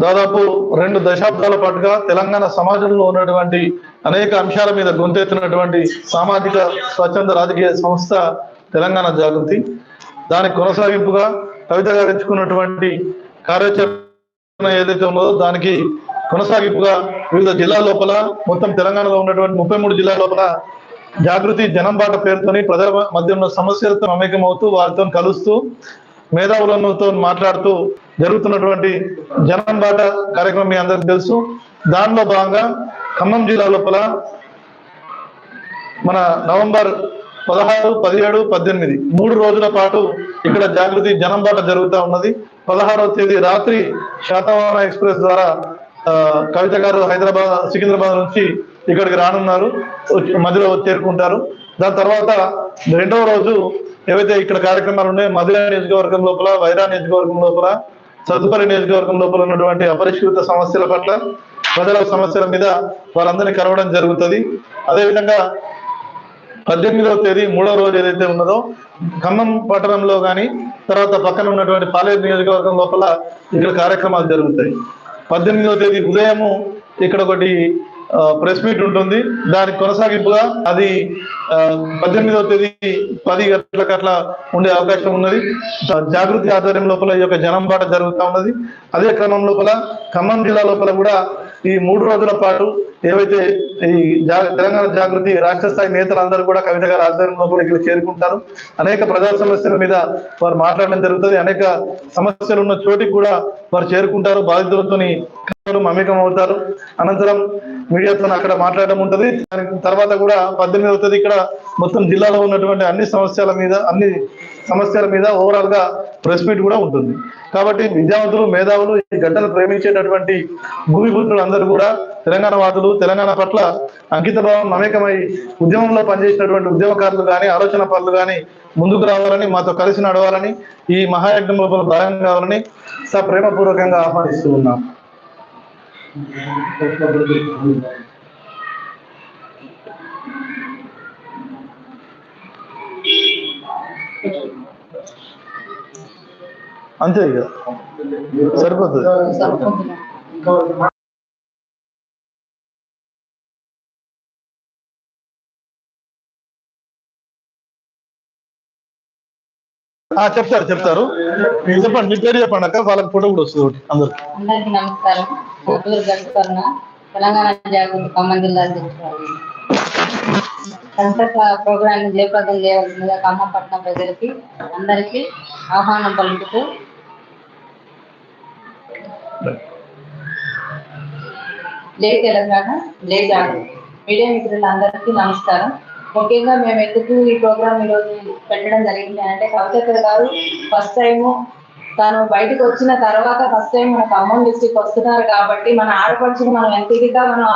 దాదాపు రెండు దశాబ్దాల పాటుగా తెలంగాణ సమాజంలో ఉన్నటువంటి అనేక అంశాల మీద గొంతెత్తినటువంటి సామాజిక స్వచ్ఛంద రాజకీయ సంస్థ తెలంగాణ జాగృతి. దానికి కొనసాగింపుగా కవిత గారు ఎంచుకున్నటువంటి కార్యాచరణ ఏదైతే ఉందో దానికి కొనసాగింపుగా వివిధ జిల్లా లోపల మొత్తం తెలంగాణలో ఉన్నటువంటి ముప్పై మూడు జిల్లాల లోపల జాగృతి జనం బాట పేరుతోని ప్రజల మధ్య ఉన్న సమస్యలతో మమేకమవుతూ వారితో కలుస్తూ మేధావులతో మాట్లాడుతూ జరుగుతున్నటువంటి జనం బాట కార్యక్రమం మీ అందరికి తెలుసు. దానిలో భాగంగా ఖమ్మం జిల్లా లోపల మన నవంబర్ పదహారు పదిహేడు పద్దెనిమిది మూడు రోజుల పాటు ఇక్కడ జాగృతి జనం బాట జరుగుతూ ఉన్నది. పదహారవ తేదీ రాత్రి శాతవాహన ఎక్స్ప్రెస్ ద్వారా కవిత గారు హైదరాబాద్ సికింద్రాబాద్ నుంచి ఇక్కడికి రానున్నారు వచ్చి- మధ్యలో చేరుకుంటారు. దాని తర్వాత రెండవ రోజు ఏవైతే ఇక్కడ కార్యక్రమాలు ఉన్నాయో మధుర నియోజకవర్గం లోపల వైరా నియోజకవర్గం లోపల సదుపరి నియోజకవర్గం లోపల ఉన్నటువంటి అపరిష్కృత సమస్యల పట్ల ప్రజల సమస్యల మీద వారందరినీ కలవడం జరుగుతుంది. అదేవిధంగా పద్దెనిమిదవ తేదీ మూడవ రోజు ఏదైతే ఉన్నదో ఖమ్మం పట్టణంలో కానీ తర్వాత పక్కన ఉన్నటువంటి పాలేరు నియోజకవర్గం లోపల ఇక్కడ కార్యక్రమాలు జరుగుతాయి. పద్దెనిమిదవ తేదీ ఉదయము ఇక్కడ ఒకటి ప్రెస్ మీట్ ఉంటుంది. దానికి కొనసాగింపుగా అది పద్దెనిమిదవ తేదీ పది గంటలకు అట్లా ఉండే అవకాశం ఉన్నది. జాగృతి ఆధ్వర్యం లోపల ఈ యొక్క జనం బాట జరుగుతూ ఉన్నది. అదే క్రమం లోపల ఖమ్మం జిల్లా లోపల కూడా ఈ మూడు రోజుల పాటు ఏవైతే ఈ జా- తెలంగాణ జాగృతి రాష్ట్ర స్థాయి నేతలందరూ కూడా కవిత గారి ఆధ్వర్యంలో కూడా ఇక్కడ చేరుకుంటారు. అనేక ప్రజా సమస్యల మీద వారు మాట్లాడడం జరుగుతుంది. అనేక సమస్యలు ఉన్న చోటికి కూడా వారు చేరుకుంటారు. బాధితులతోని మమేకం అవుతారు. అనంతరం మీడియాతో అక్కడ మాట్లాడడం ఉంటుంది. దాని తర్వాత కూడా పద్దెనిమిది అవుతుంది ఇక్కడ. మొత్తం జిల్లాలో ఉన్నటువంటి అన్ని సమస్యల మీద అన్ని సమస్యల మీద ఓవరాల్గా ప్రెస్ మీట్ కూడా ఉంటుంది. కాబట్టి విద్యావంతులు మేధావులు ఈ గడ్డను ప్రేమించేటటువంటి భూమిపుత్రులు అందరూ కూడా తెలంగాణ వాదులు తెలంగాణ పట్ల అంకితభావం మమేకమై ఉద్యమంలో పనిచేసినటువంటి ఉద్యమకారులు కానీ ఆలోచన పనులు కానీ ముందుకు రావాలని మాతో కలిసి నడవాలని ఈ మహాయజ్ఞం లోపల భాగం కావాలని సప్రేమపూర్వకంగా ఆహ్వానిస్తూ ఉన్నాం. అంతే కదా సరిపోతుంది. చెప్తారు చెప్తారు. చెప్పండి మీ పేరు చెప్పండి అక్క. వాళ్ళకి ఫోటో కూడా వస్తుంది ఒకటి. అందరు నమస్కారం. కోటూరు పేరు గంటకర్ణ తెలంగాణ జాగృతి ఖమ్మం జిల్లా అధ్యక్షురాలు సంతక ప్రోగ్రాం జయప్రదం చేయవలసిందిగా ఖమ్మం పట్టణ ప్రజలకి అందరికీ ఆహ్వానం పలుకుతూ జై తెలంగాణ జై జాగృతి మీడియా మిత్రులందరికీ నమస్కారం. ముఖ్యంగా మేము ఎందుకు ఈ ప్రోగ్రామ్ ఈరోజు పెట్టడం జరిగింది అంటే కవిత గారు ఫస్ట్ టైము తను బయటకు వచ్చిన తర్వాత ఫస్ట్ టైం మన ఖమ్మం డిస్టిక్ వస్తున్నారు కాబట్టి మన ఆడపడుచుని మనం ఎంత ఇదిగా మనం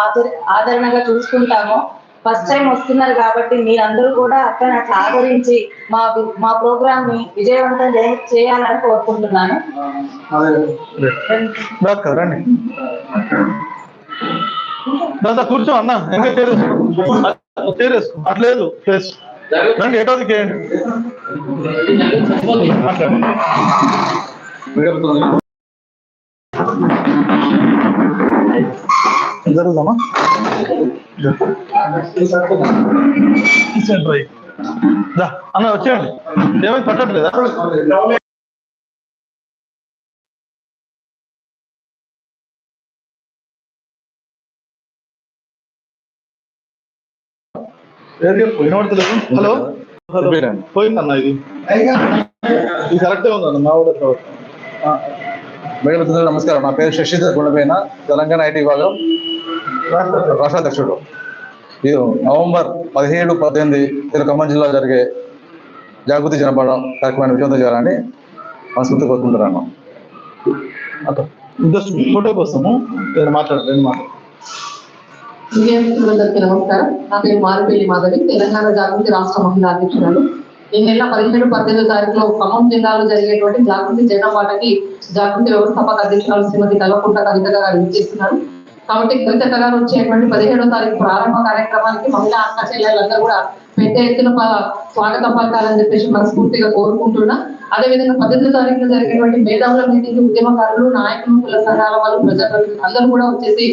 ఆదరణగా చూసుకుంటామో ఫస్ట్ టైం వస్తున్నారు కాబట్టి మీరందరూ కూడా అక్కడ అట్లా ఆదరించి మా మా ప్రోగ్రామ్ని విజయవంతం చేయాలని కోరుకుంటున్నాను. కూర్చో అన్న ఇంకా చేరేసుకో. అట్లేదు ప్లేస్ రండి ఎటోది చేయండి. జరుగుదామా అన్న వచ్చేయండి. ఏమైంది? పట్టట్లేదా? వినబడతలేదు. హలో? హలో పోయిందన్న ఇది. ఇది కరెక్టే ఉందన్న మా ఊళ్ళో మేడం నమస్కారం. నా పేరు శశిధర్ గుణపైన తెలంగాణ ఐటీ విభాగం రాష్ట్ర అధ్యక్షుడు ఇది నవంబర్ పదిహేడు పద్దెనిమిది ఇది ఖమ్మం జిల్లాలో జరిగే జాగృతి జనపడ కార్యక్రమాన్ని విజయవంతం చేయాలని మనస్ఫూర్తి కోరుకుంటున్నాను. జస్ట్ ఫోటోకి వస్తాము నేను నమస్కారం. నా పేరు మారిపల్లి మాధవి. తెలంగాణ జాగృతి రాష్ట్ర మహిళా అధ్యక్షురాలు. ఈ నెల పదిహేడు పద్దెనిమిది తారీఖులో ఖమ్మం జిల్లాలో జరిగేటువంటి జాగృతి జనపాటకి జాగృతి వ్యవస్థాపక అధ్యక్షురాలు శ్రీమతి కల్వకుంట కవిత గారు విచ్చేస్తున్నారు కాబట్టి కవిత గారు వచ్చేటువంటి పదిహేడో తారీఖు ప్రారంభ కార్యక్రమానికి మహిళా అక్క చెల్లెలందరూ కూడా పెద్ద ఎత్తున ప- స్వాగతం పలకాలని చెప్పేసి మనస్ఫూర్తిగా కోరుకుంటున్నా. అదేవిధంగా పద్దెనిమిది తారీఖున జరిగినటువంటి మేధావుల మీటింగ్ ఉద్యమకారులు నాయకులు కుల సంఘాల వాళ్ళు ప్రజాప్రతినిధులు అందరూ కూడా వచ్చేసి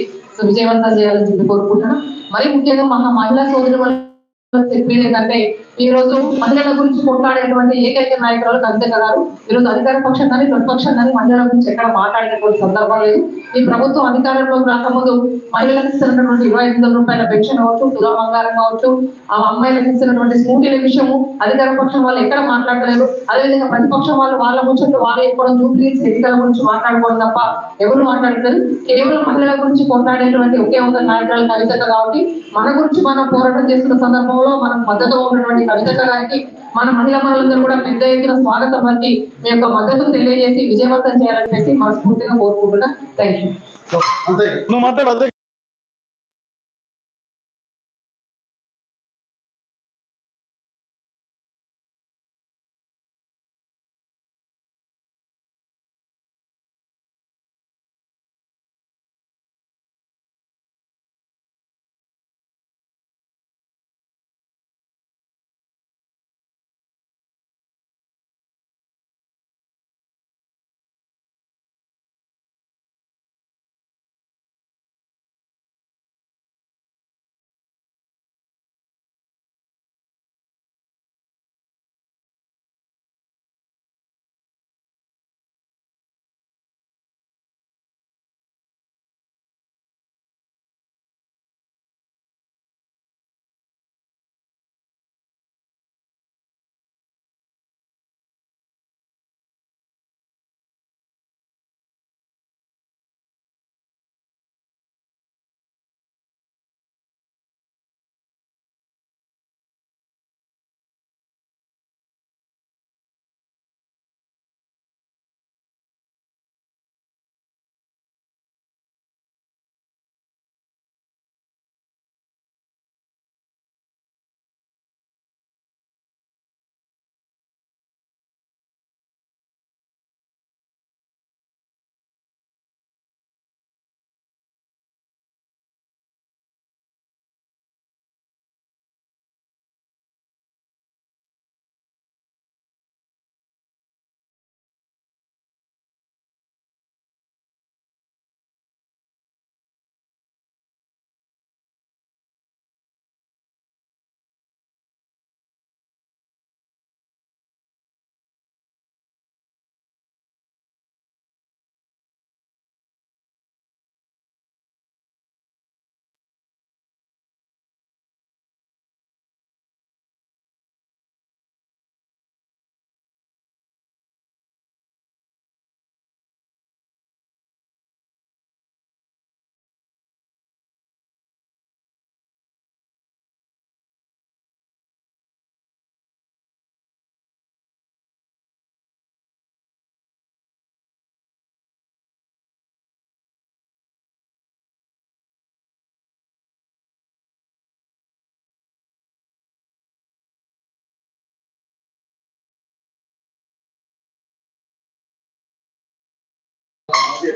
విజయవంతం చేయాలని చెప్పి కోరుకుంటున్నా. మరి ముఖ్యంగా మహా మహిళా సోదరులు చెప్పేది ఏంటంటే ఈ రోజు మహిళల గురించి కొట్లాడేటువంటి ఏకైక నాయకురాలు కవిత గారు. ఈ రోజు అధికార పక్షం కానీ ప్రతిపక్షం కానీ మహిళల గురించి ఎక్కడ మాట్లాడేటువంటి సందర్భం లేదు. ఈ ప్రభుత్వం అధికారంలోకి రాకముందు మహిళలకు ఇస్తున్నటువంటి ఇరవై ఐదు రూపాయల పెన్షన్ అవ్వచ్చు తులా బంగారం కావచ్చు ఆ అమ్మాయిలకు ఇస్తున్నటువంటి స్కూటీల విషయము అధికార పక్షం వాళ్ళు ఎక్కడ మాట్లాడలేదు. అదేవిధంగా ప్రతిపక్షం వాళ్ళు వాళ్ళ ముచ్చట్లు వాళ్ళు ఎక్కడ జూబ్లీస్ ఎన్నికల గురించి మాట్లాడుకోవడం తప్ప ఎవరు మాట్లాడలేదు కేవలం మహిళల గురించి కొట్లాడేటువంటి ఒకే ఒక నాయకురాలు కవిత కాబట్టి మన గురించి మనం పోరాటం చేస్తున్న సందర్భం సందర్భంలో మనకు మద్దతు ఉన్నటువంటి కవిత గారికి మన మహిళా మనులందరూ కూడా పెద్ద ఎత్తున స్వాగతం పలికి మీ యొక్క మద్దతు తెలియజేసి విజయవంతం చేయాలని చెప్పి మనస్ఫూర్తిగా కోరుకుంటున్నా. Thank you